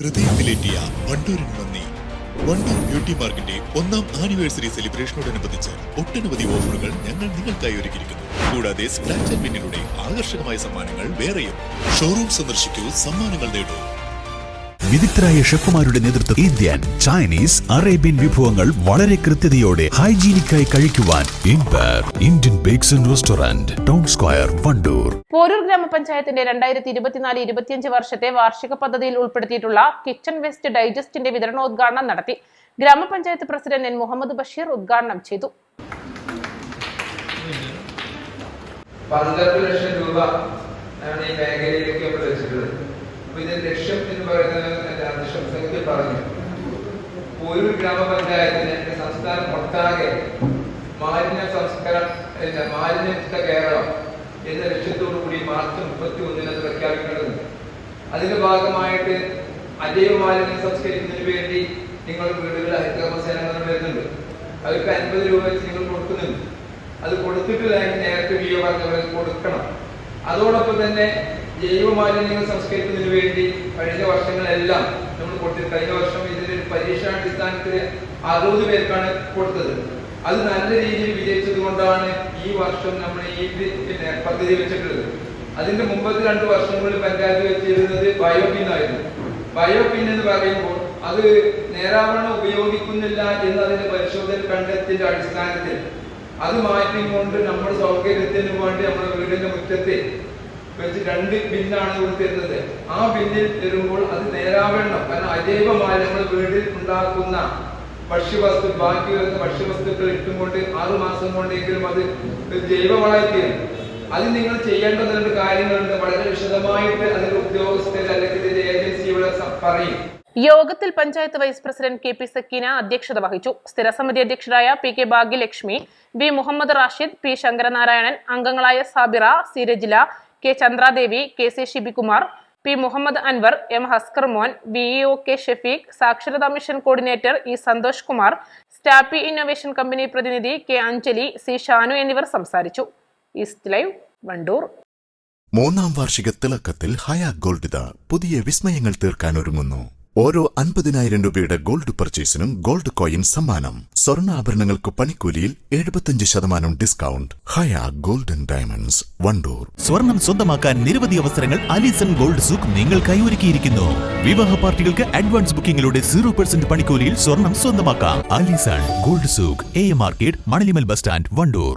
ഹൃദയത്തിലേറ്റിയ വണ്ടൂരിന് നന്ദി. വണ്ടൂർ ബ്യൂട്ടി മാർക്കിന്റെ ഒന്നാം ആനിവേഴ്സറി സെലിബ്രേഷനോടനുബന്ധിച്ച് ഒട്ടനവധി ഓഫറുകൾ ഞങ്ങൾ നിങ്ങൾക്കായി ഒരുക്കിയിരിക്കുന്നു. കൂടാതെ സ്ക്രാച്ച് ആൻഡ് ആകർഷകമായ സമ്മാനങ്ങൾ വേറെയും. ഷോറൂം സന്ദർശിക്കൂ സമ്മാനങ്ങൾ നേടൂ. വിദഗ്ധരായ ഷെഫുമാരുടെ നേതൃത്വം ഇന്ത്യൻ ചൈനീസ് അറേബ്യൻ വിഭവങ്ങൾ വളരെ കൃത്യതയോടെ ഹൈജീനിക്കായി കഴിക്കുവാൻ Indian bakes and restaurant town square Wandoor. Poroor ഗ്രാമപഞ്ചായത്തിന്റെ രണ്ടായിരത്തി ഇരുപത്തിനാല് ഇരുപത്തിയഞ്ച് വർഷത്തെ വാർഷിക പദ്ധതിയിൽ ഉൾപ്പെടുത്തിയിട്ടുള്ള കിച്ചൺ വേസ്റ്റ് ഡൈജസ്റ്റിന്റെ വിതരണോദ്ഘാടനം നടത്തി ഗ്രാമപഞ്ചായത്ത് പ്രസിഡന്റ് എൻ മുഹമ്മദ് ബഷീർ ഉദ്ഘാടനം ചെയ്തു. പന്ത്രണ്ട് ലക്ഷം രൂപ ആണ് ഈ അപ്പൊ ഇതിന്റെ ലക്ഷ്യം എന്ന് പറയുന്നത് അധ്യക്ഷത്തിൽ പറഞ്ഞു. ഒരു ഗ്രാമപഞ്ചായത്തിന് സംസ്ഥാനം ഒട്ടാകെ മാലിന്യ സംസ്കരണം മാലിന്യമുക്ത കേരളം എന്ന ലക്ഷ്യത്തോടു കൂടി മാർച്ച് മുപ്പത്തി ഒന്നിന് അത് പ്രഖ്യാപിക്കേണ്ടതുണ്ട് അതിന്റെ ഭാഗമായിട്ട് അജൈവ മാലിന്യം സംസ്കരിക്കുന്നതിന് വേണ്ടി നിങ്ങൾ വീടുകളിൽ സേനകൾ വരുന്നുണ്ട്. അവർക്ക് അൻപത് രൂപ വെച്ച് നിങ്ങൾ കൊടുക്കുന്നുണ്ട്. അത് കൊടുത്തിട്ടില്ല നേരത്തെ വി ഒ പറഞ്ഞവരെ കൊടുക്കണം. അതോടൊപ്പം തന്നെ ജൈവ മാലിന്യങ്ങൾ സംസ്കരിക്കുന്നതിന് വേണ്ടി കഴിഞ്ഞ വർഷങ്ങളെല്ലാം നമ്മൾ കൊടുത്തി കഴിഞ്ഞ വർഷം ഇതിന്റെ ഒരു പരീക്ഷാടിസ്ഥാനത്തിൽ അറുപത് പേർക്കാണ് കൊടുത്തത്. അത് നല്ല രീതിയിൽ വിജയിച്ചത് കൊണ്ടാണ് ഈ വർഷം നമ്മൾ ഈ പിന്നെ പദ്ധതി വെച്ചിട്ടുള്ളത്. അതിന്റെ മുമ്പത്തെ രണ്ട് വർഷങ്ങളിൽ പഞ്ചായത്ത് വെച്ചിരുന്നത് ബയോപിൻ ആയിരുന്നു. ബയോപിൻ എന്ന് പറയുമ്പോൾ അത് നേരാവണ്ണം ഉപയോഗിക്കുന്നില്ല എന്ന് അതിന്റെ പരിശോധന കണ്ടെത്തിന്റെ അടിസ്ഥാനത്തിൽ. അത് മാറ്റിക്കൊണ്ട് നമ്മുടെ സൗകര്യത്തിന് വേണ്ടി നമ്മുടെ വീടിന്റെ മുറ്റത്ത് വെച്ച് രണ്ട് ബിന്നാണ് കൊടുത്തിരുന്നത് ആ ബില്ലിൽ തരുമ്പോൾ അത് നേരാവണ്ണം കാരണം അജൈവമായി നമ്മൾ വീട്ടിൽ ഉണ്ടാക്കുന്ന ഭക്ഷ്യവസ്തു ബാക്കി വരുന്ന ഭക്ഷ്യവസ്തുക്കൾ ഇട്ടുകൊണ്ട് ആറു മാസം കൊണ്ടെങ്കിലും അത് ജൈവവളമായി തീരും. അത് നിങ്ങൾ ചെയ്യേണ്ട രണ്ട് കാര്യങ്ങളുണ്ട്. വളരെ വിശദമായിട്ട് അതിന്റെ ഉദ്യോഗസ്ഥരെ അല്ലെങ്കിൽ ഇതിന്റെ ഏജൻസി ഇവിടെ പറയും. യോഗത്തിൽ panchayat vice president K P Sakeena അധ്യക്ഷത വഹിച്ചു. സ്ഥിരസമിതി അധ്യക്ഷരായ P K Bhagyalakshmi B Muhammad Rashid P Shankaranarayanan അംഗങ്ങളായ Sabira C Rajila K Chandradevi K C Shibikumar P Muhammad Anwar M Haskar Mon V O K Shefeeq സാക്ഷരതാ mission coordinator E Santhosh Kumar സ്റ്റാപ്പി innovation company പ്രതിനിധി K Anjali C Shanu എന്നിവർ സംസാരിച്ചു. East live Wandoor. മൂന്നാം വാർഷിക തിളക്കത്തിൽ ഹയാ gold പുതിയ വിസ്മയങ്ങൾ തീർക്കാൻ ഒരുങ്ങുന്നു. ഓരോ അൻപതിനായിരം രൂപയുടെ ഗോൾഡ് പർച്ചേസിനും ഗോൾഡ് കോയിൻ സമ്മാനം. സ്വർണാഭരണങ്ങൾക്ക് പണിക്കൂലിയിൽ എഴുപത്തിയഞ്ച് ശതമാനം discount. Haya golden diamonds Wandoor. സ്വർണം സ്വന്തമാക്കാൻ നിരവധി അവസരങ്ങൾ അലിസൺ ഗോൾഡ് സൂക്ക് നിങ്ങൾക്കായി ഒരുക്കിയിരിക്കുന്നു. വിവാഹ പാർട്ടികൾക്ക് അഡ്വാൻസ് ബുക്കിംഗിലൂടെ സീറോ പെർസെന്റ് പണിക്കൂലിയിൽ സ്വർണം സ്വന്തമാക്കാം. Alison gold souk A market Manalimal bus stand Wandoor.